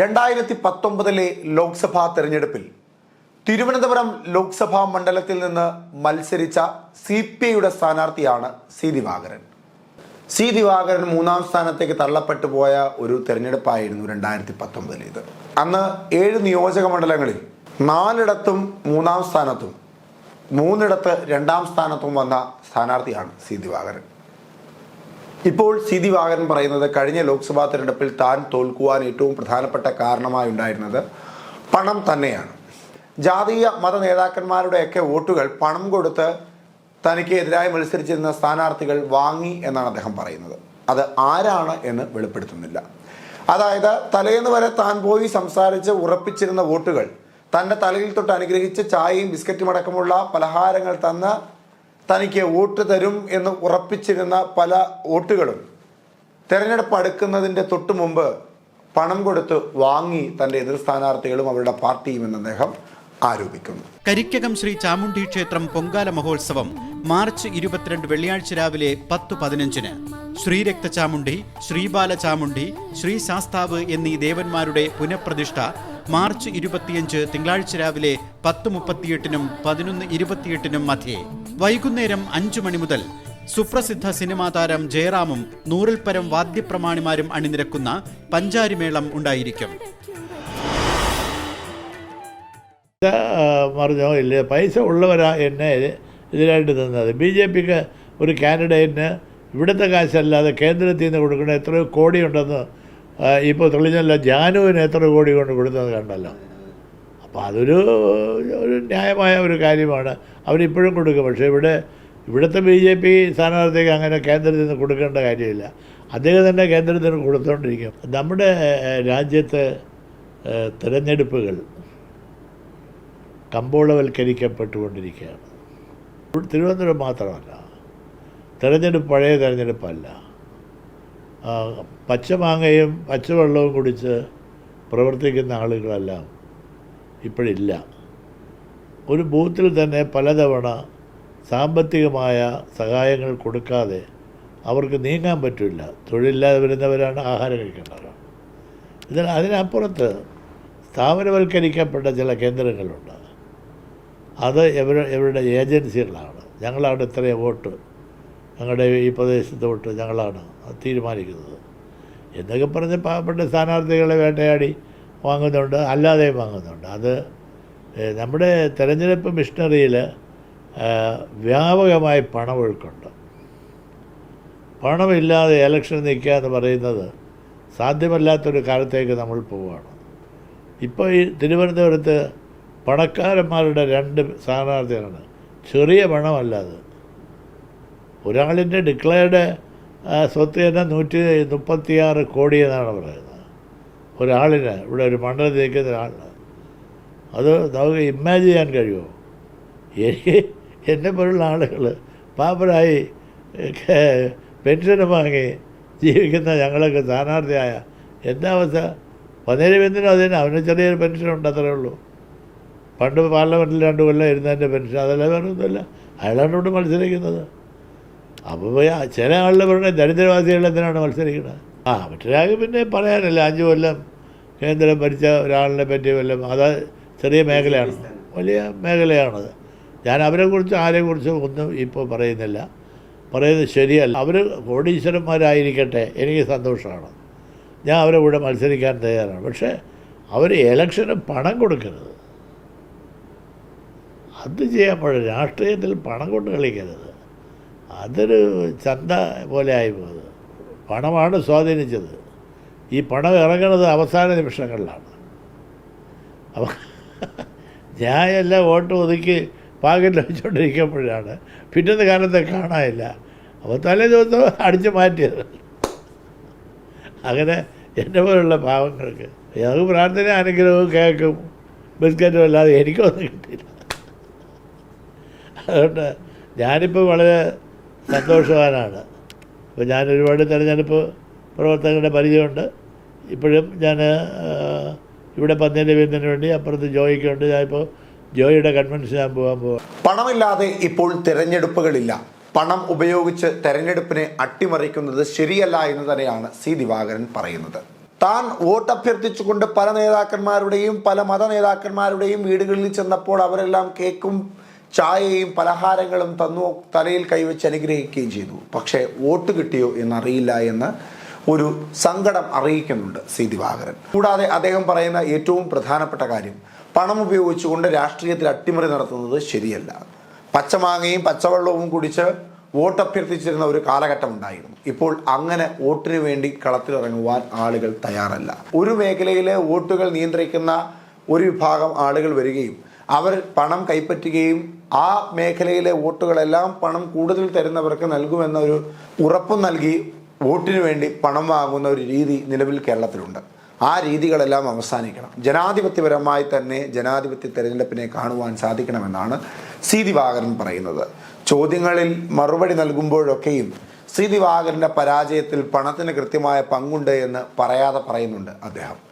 രണ്ടായിരത്തി പത്തൊമ്പതിലെ ലോക്സഭാ തെരഞ്ഞെടുപ്പിൽ തിരുവനന്തപുരം ലോക്സഭാ മണ്ഡലത്തിൽ നിന്ന് മത്സരിച്ച സി പി ഐയുടെ സ്ഥാനാർത്ഥിയാണ് സി ദിവാകരൻ. സി ദിവാകരൻ മൂന്നാം സ്ഥാനത്തേക്ക് തള്ളപ്പെട്ടു പോയ ഒരു തെരഞ്ഞെടുപ്പായിരുന്നു രണ്ടായിരത്തി പത്തൊമ്പതിലേത് അന്ന് ഏഴ് നിയോജക മണ്ഡലങ്ങളിൽ നാലിടത്തും മൂന്നാം സ്ഥാനത്തും മൂന്നിടത്ത് രണ്ടാം സ്ഥാനത്തും വന്ന സ്ഥാനാർത്ഥിയാണ് സി ദിവാകരൻ. ഇപ്പോൾ സി വാഗൻ പറയുന്നത് കഴിഞ്ഞ ലോക്സഭാ തെരഞ്ഞെടുപ്പിൽ താൻ തോൽക്കുവാൻ ഏറ്റവും പ്രധാനപ്പെട്ട കാരണമായി ഉണ്ടായിരുന്നത് പണം തന്നെയാണ്. ജാതീയ മത നേതാക്കന്മാരുടെയൊക്കെ വോട്ടുകൾ പണം കൊടുത്ത് തനിക്ക് എതിരായി മത്സരിച്ചിരുന്ന സ്ഥാനാർത്ഥികൾ വാങ്ങി എന്നാണ് അദ്ദേഹം പറയുന്നത്. അത് ആരാണ് എന്ന് വെളിപ്പെടുത്തുന്നില്ല. അതായത് തലേന്ന് വരെ താൻ പോയി സംസാരിച്ച് ഉറപ്പിച്ചിരുന്ന വോട്ടുകൾ തന്റെ തലയിൽ തൊട്ട് അനുഗ്രഹിച്ച് ചായയും ബിസ്ക്കറ്റും അടക്കമുള്ള പലഹാരങ്ങൾ തന്ന് തനിക്ക് വോട്ട് തരും എന്ന് ഉറപ്പിച്ചിരുന്ന പല വോട്ടുകളും തെരഞ്ഞെടുപ്പ് അടുക്കുന്നതിന്റെ തൊട്ട് മുമ്പ് പണം കൊടുത്ത് വാങ്ങി തന്റെ എതിർ സ്ഥാനാർത്ഥികളും അവരുടെ പാർട്ടിയും എന്ന് അദ്ദേഹം ആരോപിക്കുന്നു. കരിക്കകം ശ്രീ ചാമുണ്ഡി ക്ഷേത്രം പൊങ്കാല മഹോത്സവം മാർച്ച് ഇരുപത്തിരണ്ട് വെള്ളിയാഴ്ച രാവിലെ പത്ത് പതിനഞ്ചിന്. ശ്രീരക്ത ചാമുണ്ഡി ശ്രീബാല ചാമുണ്ഡി ശ്രീ ശാസ്താവ് എന്നീ ദേവന്മാരുടെ പുനഃപ്രതിഷ്ഠ മാർച്ച് ഇരുപത്തിയഞ്ച് തിങ്കളാഴ്ച രാവിലെ പത്ത് മുപ്പത്തിയെട്ടിനും പതിനൊന്ന് ഇരുപത്തിയെട്ടിനും മധ്യേ. വൈകുന്നേരം അഞ്ചു മണി മുതൽ സുപ്രസിദ്ധ സിനിമാ താരം ജയറാമും നൂറിൽ പരം വാദ്യപ്രമാണിമാരും അണിനിരക്കുന്ന പഞ്ചാരിമേളം ഉണ്ടായിരിക്കും. പറഞ്ഞോ ഇല്ല? പൈസ ഉള്ളവരാ എന്നെ എതിരായിട്ട് നിന്നത്. ബി ജെ പിക്ക് ഒരു കാൻഡിഡേറ്റിന് ഇവിടുത്തെ കാശല്ലാതെ കേന്ദ്രത്തിൽ നിന്ന് കൊടുക്കുന്ന എത്രയോ കോടിയുണ്ടെന്ന് ഇപ്പോൾ തെളിഞ്ഞല്ല. ജാനുവിന് എത്ര കോടി കൊണ്ട് കൊടുത്തത് കണ്ടല്ലോ. അപ്പോൾ അതൊരു ഒരു ന്യായമായ ഒരു കാര്യമാണ്. അവരിപ്പോഴും കൊടുക്കും. പക്ഷേ ഇവിടെ ഇവിടുത്തെ ബി ജെ പി സ്ഥാനാർത്ഥിക്ക് അങ്ങനെ കേന്ദ്രത്തിൽ നിന്ന് കൊടുക്കേണ്ട കാര്യമില്ല. അദ്ദേഹം തന്നെ കേന്ദ്രത്തിൽ നിന്ന് കൊടുത്തുകൊണ്ടിരിക്കും നമ്മുടെ രാജ്യത്ത് തിരഞ്ഞെടുപ്പുകൾ കമ്പോളവൽക്കരിക്കപ്പെട്ടുകൊണ്ടിരിക്കുകയാണ്. തിരുവനന്തപുരം മാത്രമല്ല. തിരഞ്ഞെടുപ്പ് പഴയ തിരഞ്ഞെടുപ്പല്ല. പച്ചമാങ്ങയും പച്ചവെള്ളവും കുടിച്ച് പ്രവർത്തിക്കുന്ന ആളുകളെല്ലാം ഇപ്പോഴില്ല. ഒരു ബൂത്തിൽ തന്നെ പലതവണ സാമ്പത്തികമായ സഹായങ്ങൾ കൊടുക്കാതെ അവർക്ക് നീങ്ങാൻ പറ്റില്ല. തൊഴിലില്ലാതെ വരുന്നവരാണ് ആഹാരം കഴിക്കേണ്ടവരാണ് ഇതിന് അതിനപ്പുറത്ത് സ്ഥാപനവൽക്കരിക്കപ്പെട്ട ചില കേന്ദ്രങ്ങളുണ്ട്. അത് ഇവരുടെ ഏജൻസികളാണ്. ഞങ്ങളാണ് ഇത്രയും വോട്ട് ഞങ്ങളുടെ ഈ പ്രദേശത്ത് വോട്ട് ഞങ്ങളാണ് തീരുമാനിക്കുന്നത്. എന്നൊക്കെ പറഞ്ഞ് പാവപ്പെട്ട സ്ഥാനാർത്ഥികളെ വേട്ടയാടി. വാങ്ങുന്നുണ്ട് അല്ലാതെയും വാങ്ങുന്നുണ്ട്. അത് നമ്മുടെ തെരഞ്ഞെടുപ്പ് മിഷണറിയിൽ വ്യാപകമായി പണമൊഴുക്കുണ്ട്. പണമില്ലാതെ എലക്ഷൻ നിൽക്കുക എന്ന് പറയുന്നത് സാധ്യമല്ലാത്തൊരു കാലത്തേക്ക് നമ്മൾ പോവുകയാണ്. ഇപ്പോൾ ഈ തിരുവനന്തപുരത്ത് പണക്കാരന്മാരുടെ രണ്ട് സ്ഥാനാർത്ഥികളാണ്. ചെറിയ പണമല്ലാതെ ഒരാളിന്റെ ഡിക്ലെയർഡ് സ്വത്ത് തന്നെ നൂറ്റി മുപ്പത്തിയാറ് കോടി എന്നാണ് പറയുന്നത്. ഒരാളിന് ഇവിടെ ഒരു മണ്ഡലത്തിൽ നിൽക്കുന്ന ഒരാളിന് അത് നമുക്ക് ഇമാജിൻ ചെയ്യാൻ കഴിയുമോ? എനിക്ക് എന്നെ പോലുള്ള ആളുകൾ പാപ്പരായി പെൻഷൻ വാങ്ങി ജീവിക്കുന്ന ഞങ്ങളൊക്കെ സ്ഥാനാർത്ഥിയായ എന്താ അവസ്ഥ? പതിനേഴ് എന്തിനും അതിന്? അവന് ചെറിയൊരു പെൻഷൻ ഉണ്ട് അത്രേ ഉള്ളൂ. പണ്ട് പാർലമെന്റിൽ രണ്ട് കൊല്ലം ഇരുന്നതിന്റെ പെൻഷൻ അതല്ല വേറെ ഒന്നുമില്ല. അയാളാണ് ഇവിടെ മത്സരിക്കുന്നത്. അപ്പോൾ ചില ആളുകൾ പറഞ്ഞ ദരിദ്രവാസികൾ എന്തിനാണ് മത്സരിക്കുന്നത്? ആ മറ്റൊരാൾക്ക് പിന്നെ പറയാനില്ല അഞ്ച് കൊല്ലം കേന്ദ്രം ഭരിച്ച ഒരാളിനെ പറ്റി വല്ലതും അത് ചെറിയ മേഖലയാണ്. വലിയ മേഖലയാണത്. ഞാൻ അവരെ കുറിച്ചും ആരെ ആരെക്കുറിച്ചും ഒന്നും ഇപ്പോൾ പറയുന്നില്ല. പറയുന്നത് ശരിയല്ല. അവർ കോടീശ്വരന്മാരായിരിക്കട്ടെ എനിക്ക് സന്തോഷമാണ്. ഞാൻ അവരെ കൂടെ മത്സരിക്കാൻ തയ്യാറാണ്. പക്ഷേ അവർ ഇലക്ഷന് പണം കൊടുക്കരുത്. അത് ചെയ്യാൻ രാഷ്ട്രീയത്തിൽ പണം കൊണ്ട് കളിക്കരുത്. അതൊരു ചന്ത പോലെ ആയിപ്പോയത് പണമാണ് സ്വാധീനിച്ചത്. ഈ പണം ഇറങ്ങുന്നത് അവസാന നിമിഷങ്ങളിലാണ്. അപ്പം ഞാൻ വോട്ട് ഒതുക്കി പാക്കറ്റിൽ വെച്ചുകൊണ്ടിരിക്കുമ്പോഴാണ് പിറ്റത്തെ കാലത്തെ കാണാനില്ല. അപ്പോൾ തലേ ദിവസം അടിച്ചു മാറ്റിയത്. അങ്ങനെ എന്റെ പോലുള്ള പാവങ്ങൾക്ക് ഞങ്ങൾക്ക് പ്രാർത്ഥന അനുഗ്രഹവും കേക്കും ബിസ്ക്കറ്റും അല്ലാതെ എനിക്കൊന്നും കിട്ടിയില്ല. അതുകൊണ്ട് ഞാനിപ്പോൾ വളരെ സന്തോഷവാനാണ്. ഇപ്പോൾ ഞാൻ ഒരുപാട് തിരഞ്ഞെടുപ്പ് പ്രവർത്തകരുടെ പരിചയമുണ്ട്. ഇപ്പോഴും ഞാൻ ഇവിടെ പന്നീർ വീടിന് വേണ്ടി അപ്പുറത്ത് ജോയിക്കുണ്ട്. ഞാനിപ്പോൾ ജോയിയുടെ കൺവെൻഷൻ ഞാൻ പോകാൻ പോവാം. പണമില്ലാതെ ഇപ്പോൾ തിരഞ്ഞെടുപ്പുകളില്ല. പണം ഉപയോഗിച്ച് തെരഞ്ഞെടുപ്പിനെ അട്ടിമറിക്കുന്നത് ശരിയല്ല എന്ന് തന്നെയാണ് സി ദിവാകരൻ പറയുന്നത്. താൻ വോട്ട് അഭ്യർത്ഥിച്ചുകൊണ്ട് പല നേതാക്കന്മാരുടെയും പല മത നേതാക്കന്മാരുടെയും വീടുകളിൽ ചെന്നപ്പോൾ അവരെല്ലാം കേക്കും ചായയും പലഹാരങ്ങളും തന്നു തലയിൽ കൈവച്ച് അനുഗ്രഹിക്കുകയും ചെയ്തു. പക്ഷേ വോട്ട് കിട്ടിയോ എന്നറിയില്ല എന്ന് ഒരു സങ്കടം അറിയിക്കുന്നുണ്ട് സി ദിവാകരൻ. കൂടാതെ അദ്ദേഹം പറയുന്ന ഏറ്റവും പ്രധാനപ്പെട്ട കാര്യം പണം ഉപയോഗിച്ചുകൊണ്ട് രാഷ്ട്രീയത്തിൽ അട്ടിമറി നടത്തുന്നത് ശരിയല്ല. പച്ചമാങ്ങയും പച്ചവെള്ളവും കുടിച്ച് വോട്ട് അഭ്യർത്ഥിച്ചിരുന്ന ഒരു കാലഘട്ടം ഉണ്ടായിരുന്നു. ഇപ്പോൾ അങ്ങനെ വോട്ടിനു വേണ്ടി കളത്തിലിറങ്ങുവാൻ ആളുകൾ തയ്യാറല്ല. ഒരു മേഖലയിലെ വോട്ടുകൾ നിയന്ത്രിക്കുന്ന ഒരു വിഭാഗം ആളുകൾ വരികയും അവർ പണം കൈപ്പറ്റുകയും ആ മേഖലയിലെ വോട്ടുകളെല്ലാം പണം കൂടുതൽ തരുന്നവർക്ക് നൽകുമെന്നൊരു ഉറപ്പും നൽകി വോട്ടിന് വേണ്ടി പണം വാങ്ങുന്ന ഒരു രീതി നിലവിൽ കേരളത്തിലുണ്ട്. ആ രീതികളെല്ലാം അവസാനിക്കണം. ജനാധിപത്യപരമായി തന്നെ ജനാധിപത്യ തെരഞ്ഞെടുപ്പിനെ കാണുവാൻ സാധിക്കണമെന്നാണ് സി ദിവാകരൻ പറയുന്നത്. ചോദ്യങ്ങളിൽ മറുപടി നൽകുമ്പോഴൊക്കെയും സി ദിവാകരന്റെ പരാജയത്തിൽ പണത്തിന് കൃത്യമായ പങ്കുണ്ട് എന്ന് പറയാതെ പറയുന്നുണ്ട് അദ്ദേഹം.